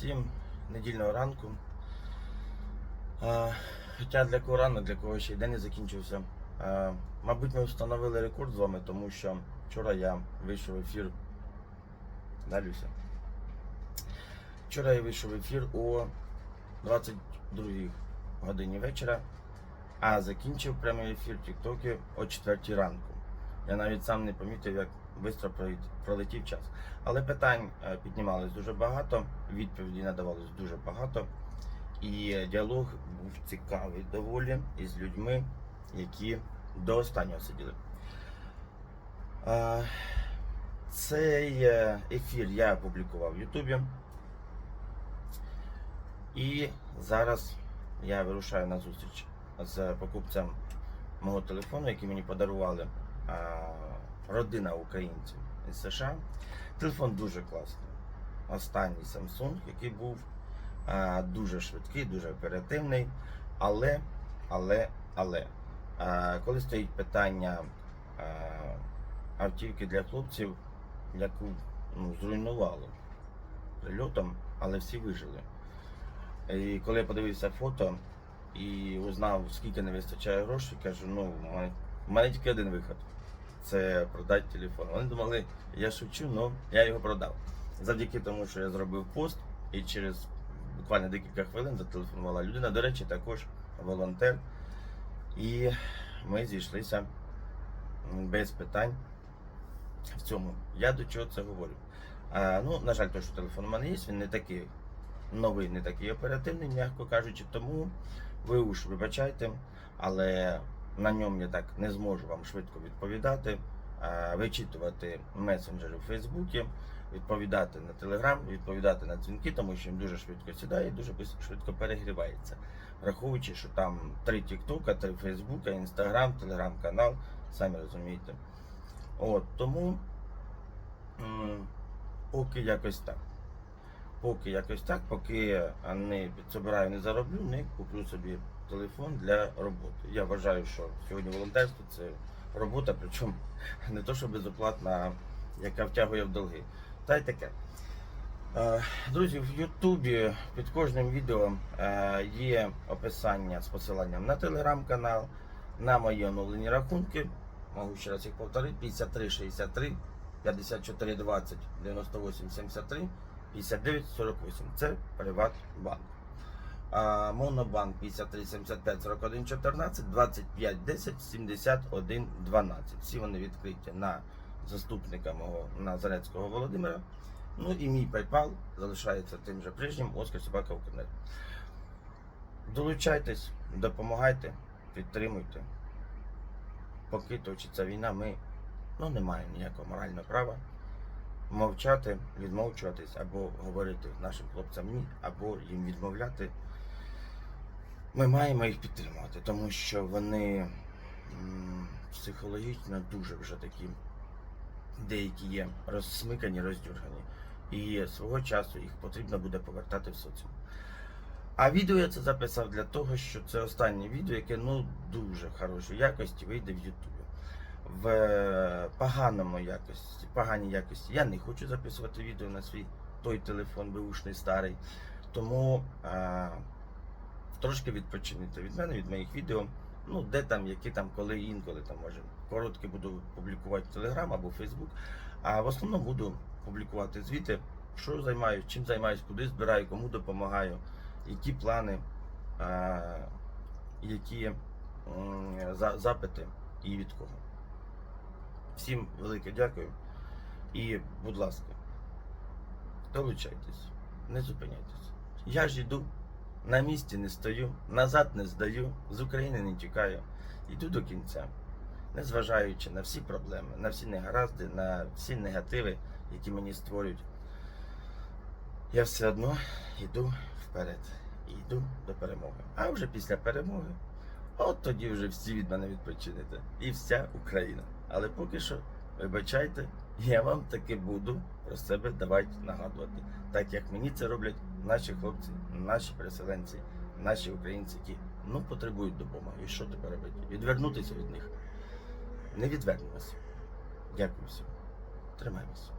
Всім недільного ранку. Хоча для кого ранок, для кого ще й день не закінчився. Мабуть, ми встановили рекорд з вами, тому що вчора я вийшов в ефір. Далі Вчора я вийшов в ефір о 22 годині вечора, а закінчив прямий ефір в Тіктокі о 4 ранку. Я навіть сам не помітив, як швидко пролетів час. Але питань е, піднімалось дуже багато, відповіді надавалось дуже багато. І діалог був цікавий доволі із людьми, які до останнього сиділи. Е, Цей е, ефір я опублікував в Ютубі. І зараз я вирушаю на зустріч з покупцем мого телефону, який мені подарували родина українців із США. Телефон дуже класний. Останній Samsung, який був а, дуже швидкий, дуже оперативний. Але, але, але, а, коли стоїть питання а, автівки для хлопців, яку ну, зруйнувало прильотом, але всі вижили. І коли я подивився фото і узнав, скільки не вистачає грошей, кажу, ну, в мене тільки один виход. Це продати телефон. Вони думали, я шучу, але я його продав. Завдяки тому, що я зробив пост, і через буквально декілька хвилин зателефонувала людина. До речі, також волонтер. І ми зійшлися без питань в цьому. Я до чого це говорю. А, ну, на жаль, то, що телефон у мене є, він не такий новий, не такий оперативний, м'яко кажучи, тому ви уж вибачайте, але на ньому я так не зможу вам швидко відповідати, вичитувати месенджери в Фейсбуці, відповідати на Телеграм, відповідати на дзвінки, тому що він дуже швидко сідає і дуже швидко перегрівається. Враховуючи, що там три Тіктока, три Фейсбука, Інстаграм, Телеграм-канал, самі розумієте. От, тому поки якось так. Поки якось так, поки не підсобираю, не зароблю, не куплю собі телефон для роботи. Я вважаю, що сьогодні волонтерство це робота, причому не то, що безоплатна, яка втягує в долги. Та й таке. Е, Друзі, в Ютубі під кожним відео е, є описання з посиланням на телеграм-канал, на мої оновлені рахунки. Можу ще раз їх повторити: 53 63 54 20 98 73 59 48. Це Приватбанк. Монобанк 53 75 41 14 25 10 71 12. Всі вони відкриті на заступника мого Назарецького Володимира. Ну і мій PayPal залишається тим же прежнім Оскар Собака Укрнет. Долучайтесь, допомагайте, підтримуйте. Поки точиться війна, ми ну, не маємо ніякого морального права мовчати, відмовчуватись або говорити нашим хлопцям ні, або їм відмовляти. Ми маємо їх підтримувати, тому що вони психологічно дуже вже такі деякі є розсмикані, роздюргані. І свого часу їх потрібно буде повертати в соціум. А відео я це записав для того, що це останнє відео, яке ну дуже хорошої якості вийде в Ютубі. В е, поганому якості, поганій якості я не хочу записувати відео на свій той телефон беушний старий. Тому е, трошки відпочинете від мене, від моїх відео. Ну, де там, які там, коли інколи там може. Короткі буду публікувати Телеграм або Фейсбук. А в основному буду публікувати звіти, що займаюсь, чим займаюсь, куди збираю, кому допомагаю, які плани, які запити і від кого. Всім велике дякую. І, будь ласка, долучайтесь, не зупиняйтесь. Я ж йду, на місці не стою, назад не здаю, з України не тікаю. Йду до кінця, незважаючи на всі проблеми, на всі негаразди, на всі негативи, які мені створюють. Я все одно йду вперед і йду до перемоги. А вже після перемоги, от тоді вже всі від мене відпочинете. І вся Україна. Але поки що, вибачайте, я вам таки буду про себе давати нагадувати. Так як мені це роблять наші хлопці, наші переселенці, наші українці, які ну, потребують допомоги. І що тепер робити? Відвернутися від них. Не відвернемося. Дякую всім. Тримаємося.